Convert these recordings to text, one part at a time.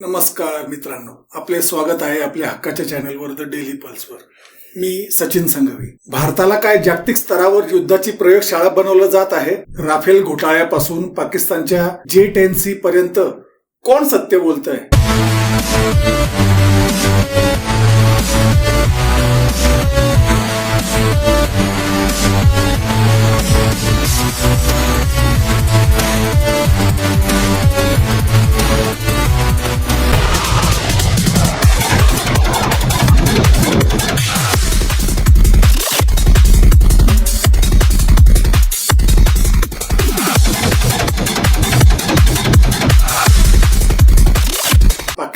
नमस्कार मित्रांनो. आपले स्वागत आहे आपल्या हक्काच्या चॅनलवर द डेली पल्सवर मी सचिन संघवी. भारताला काय जागतिक स्तरावर युद्धाची प्रयोगशाळा बनवलं जात आहे? राफेल घोटाळ्यापासून पाकिस्तानच्या जे टेन सी पर्यंत कोण सत्य बोलत आहे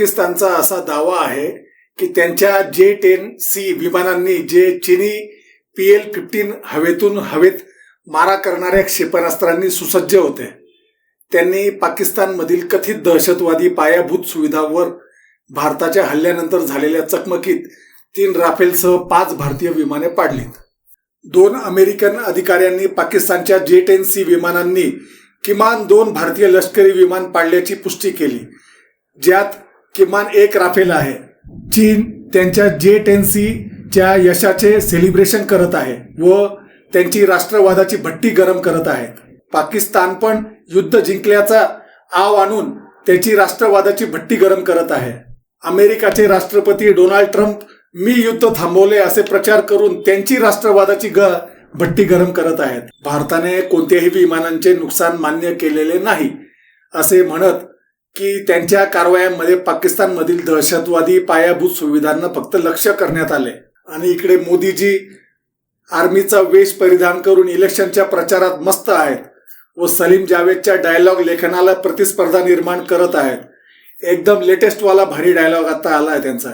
पाकिस्तानचा असा दावा आहे की त्यांच्या जे टेन सी विमानांनी जे चिनी पी एल फिफ्टीन हवेतून हवेत मारा करणाऱ्या क्षेपणास्त्रांनी सुसज्ज होते. त्यांनी पाकिस्तानमधील कथित दहशतवादी पायाभूत सुविधांवर भारताच्या हल्ल्यानंतर झालेल्या चकमकीत तीन राफेलसह पाच भारतीय विमाने पाडलीत. दोन अमेरिकन अधिकाऱ्यांनी पाकिस्तानच्या जे टेन सी विमानांनी किमान दोन भारतीय लष्करी विमान पाडल्याची पुष्टी केली ज्यात किमान एक राफेल आहे. चीन त्यांच्या जे टेन सी च्या यशाचे सेलिब्रेशन करत आहे व त्यांची राष्ट्रवादाची भट्टी गरम करत आहेत पाकिस्तान पण युद्ध जिंकल्याचा आव आणून त्याची राष्ट्रवादाची भट्टी गरम करत आहे. अमेरिकाचे राष्ट्रपती डोनाल्ड ट्रम्प मी युद्ध थांबवले असे प्रचार करून त्यांची राष्ट्रवादाची ग भट्टी गरम करत आहेत. भारताने कोणत्याही विमानांचे नुकसान मान्य केलेले नाही असे म्हणत की त्यांच्या कारवायांमध्ये पाकिस्तानमधील दहशतवादी पायाभूत सुविधांना फक्त लक्ष करण्यात आले. आणि इकडे मोदीजी आर्मीचा वेश परिधान करून इलेक्शनच्या प्रचारात मस्त आहेत व सलीम जावेदच्या डायलॉग लेखनाला प्रतिस्पर्धा निर्माण करत आहेत. एकदम लेटेस्टवाला भारी डायलॉग आता आहे त्यांचा.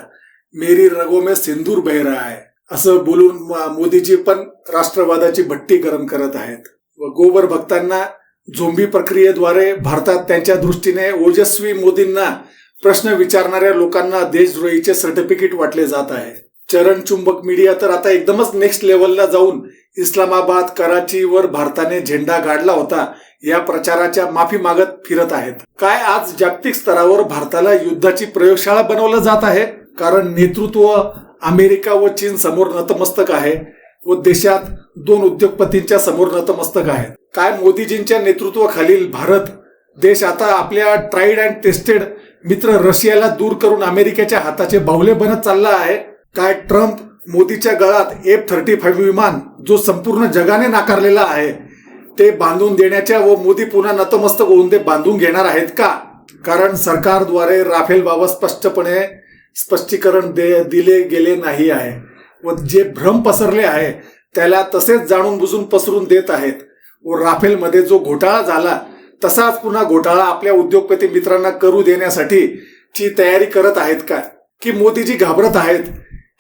मेरी रगो में सिंदूर बहिरा आहे असं बोलून म- मोदीजी पण राष्ट्रवादाची भट्टी गरम करत आहेत. व गोवर भक्तांना झोंबी प्रक्रियेद्वारे भारतात त्यांच्या दृष्टीने ओजस्वी मोदींना प्रश्न विचारणाऱ्या लोकांना देशद्रोहीचे सर्टिफिकेट वाटले जात आहे. चरण चुंबक मीडिया तर आता एकदमच नेक्स्ट लेवलला जाऊन इस्लामाबाद कराचीवर भारताने झेंडा गाडला होता. या प्रचाराच्या माफी मागत फिरत आहेत. काय आज जागतिक स्तरावर भारताला युद्धाची प्रयोगशाळा बनवलं जात आहे? कारण नेतृत्व अमेरिका व चीन समोर नतमस्तक आहे. व देशात दोन उद्योगपतींच्या समोर नतमस्तक आहेत. काय मोदीजींच्या नेतृत्वाखालील भारत देश आता आपल्या ट्राईड अँड टेस्टेड मित्र रशियाला दूर करून अमेरिकेच्या हाताचे बाहुले बनत चालला आहे. काय ट्रम्प मोदीच्या गळात एफ थर्टी फाईव्ह विमान जो संपूर्ण जगाने नाकारलेला आहे ते बांधून देण्याच्या व मोदी पुन्हा नतमस्तक होऊन ते बांधून घेणार आहेत का? कारण सरकारद्वारे राफेलबाबत स्पष्टपणे स्पष्टीकरण दे दिले गेले नाही आहे. व जे भ्रम पसरले आहे त्याला तसेच जाणून बुजून पसरून देत आहेत. व राफेलमध्ये जो घोटाळा झाला तसाच पुन्हा घोटाळा आपल्या उद्योगपती मित्रांना करू देण्यासाठी ची तयारी करत आहेत का? की मोदीजी घाबरत आहेत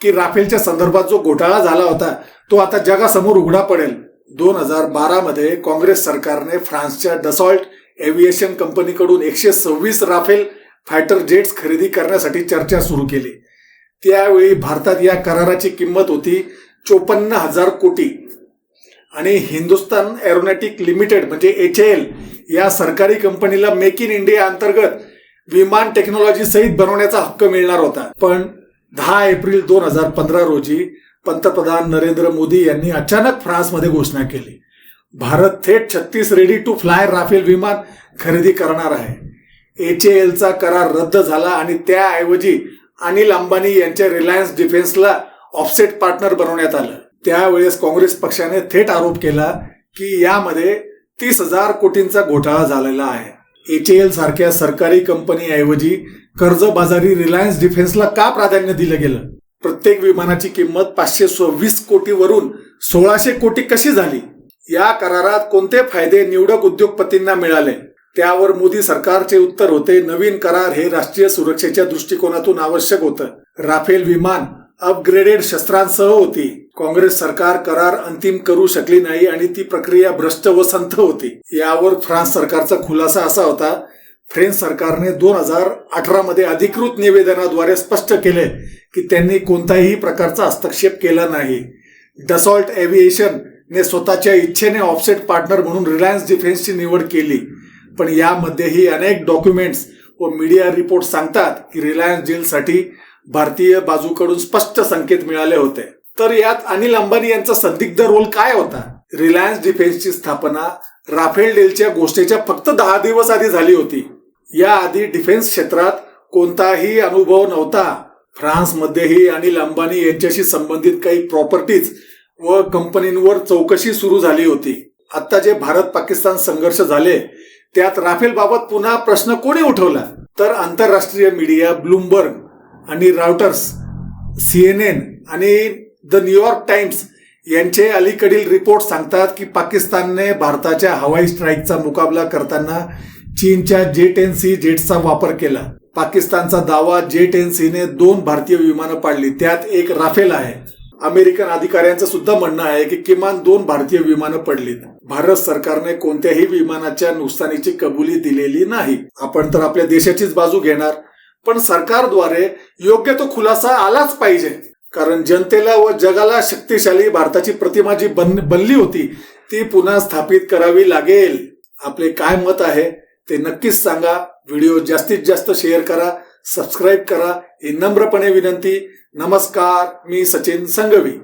की राफेलच्या संदर्भात जो घोटाळा झाला होता तो आता जगासमोर उघडा पडेल? दोन हजार बारामध्ये काँग्रेस सरकारने फ्रान्सच्या डसॉल्ट एव्हिएशन कंपनीकडून एकशे सव्वीस राफेल फायटर जेट्स खरेदी करण्यासाठी चर्चा सुरू केली. त्यावेळी भारतात या कराराची किंमत होती चोपन्न हजार कोटी. आणि हिंदुस्तान एरोनॉटिक लिमिटेड म्हणजे एच एल या सरकारी कंपनीला मेक इन इंडिया अंतर्गत विमान टेक्नॉलॉजी सहित बनवण्याचा हक्क मिळणार होता. पण दहा एप्रिल दोन हजार पंधरा रोजी पंतप्रधान नरेंद्र मोदी यांनी अचानक फ्रान्समध्ये घोषणा केली. भारत थेट छत्तीस रेडी टू फ्लाय राफेल विमान खरेदी करणार आहे. एच एलचा करार रद्द झाला आणि त्याऐवजी अनिल अंबानी यांच्या रिलायन्स डिफेन्सला ऑफसेट पार्टनर बनवण्यात आलं. त्यावेळेस काँग्रेस पक्षाने थेट आरोप केला की यामध्ये तीस हजार कोटींचा घोटाळा झालेला आहे. एच एल सारख्या सरकारी कंपनीऐवजी कर्जबाजारी रिलायन्स डिफेन्सला का प्राधान्य दिलं गेलं? प्रत्येक विमानाची किंमत पाचशे सव्वीस कोटीवरून सोळाशे कोटी कशी झाली? या करारात कोणते फायदे निवडक उद्योगपतींना मिळाले? त्यावर मोदी सरकारचे उत्तर होते नवीन करार हे राष्ट्रीय सुरक्षेच्या दृष्टिकोनातून आवश्यक होतं. राफेल विमान अपग्रेडेड शस्त्रांसह होती. काँग्रेस सरकार करार अंतिम करू शकली नाही आणि ती प्रक्रिया भ्रष्ट व संथ होती. यावर फ्रान्स सरकारचा खुलासा असा होता फ्रेंच सरकारने दोन हजार अठरा मध्ये अधिकृत निवेदनाद्वारे स्पष्ट केले की त्यांनी कोणताही प्रकारचा हस्तक्षेप केला नाही. डसॉल्ट एव्हिएशन ने स्वतःच्या इच्छेने ऑफसेट पार्टनर म्हणून रिलायन्स डिफेन्सची निवड केली. पण यामध्येही अनेक डॉक्युमेंट्स व मीडिया रिपोर्ट सांगतात की रिलायन्स डीलसाठी भारतीय बाजूकडून स्पष्ट संकेत मिळाले होते. तर यात अनिल अंबानी यांचा संदिग्ध रोल काय होता? रिलायन्स डिफेन्सची स्थापना राफेल डीलच्या गोष्टीच्या फक्त दहा दिवस आधी झाली होती. याआधी डिफेन्स क्षेत्रात कोणताही अनुभव नव्हता. फ्रान्समध्येही अनिल अंबानी यांच्याशी संबंधित काही प्रॉपर्टीज व कंपनींवर चौकशी सुरू झाली होती. आता जे भारत पाकिस्तान संघर्ष झाले त्यात राफेल बाबत पुन्हा प्रश्न कोणी उठवला? तर आंतरराष्ट्रीय मीडिया ब्लूमबर्ग आणि राउटर्स सी एन एन आणि द न्यूयॉर्क टाइम्स यांचे अलीकडील रिपोर्ट सांगतात की पाकिस्तानने भारताच्या हवाई स्ट्राईकचा मुकाबला करताना चीनच्या जे एन सी जेट्सचा वापर केला. पाकिस्तानचा दावा जे एन सीने दोन भारतीय विमानं पाडली त्यात एक राफेल आहे. अमेरिकन अधिकाऱ्यांचं सुद्धा म्हणणं आहे की किमान दोन भारतीय विमानं पडलीत. भारत सरकारने कोणत्याही विमानाच्या नुकसानीची कबुली दिलेली नाही. आपण तर आपल्या देशाचीच बाजू घेणार. पण सरकारद्वारे योग्य तो खुलासा आलाच पाहिजे. कारण जनतेला व जगाला शक्तिशाली भारताची प्रतिमा जी बन बनली होती ती पुन्हा स्थापित करावी लागेल. आपले काय मत आहे ते नक्कीच सांगा. व्हिडिओ जास्तीत जास्त शेअर करा. सबस्क्राईब करा. ही नम्रपणे विनंती. नमस्कार मी सचिन संगवी.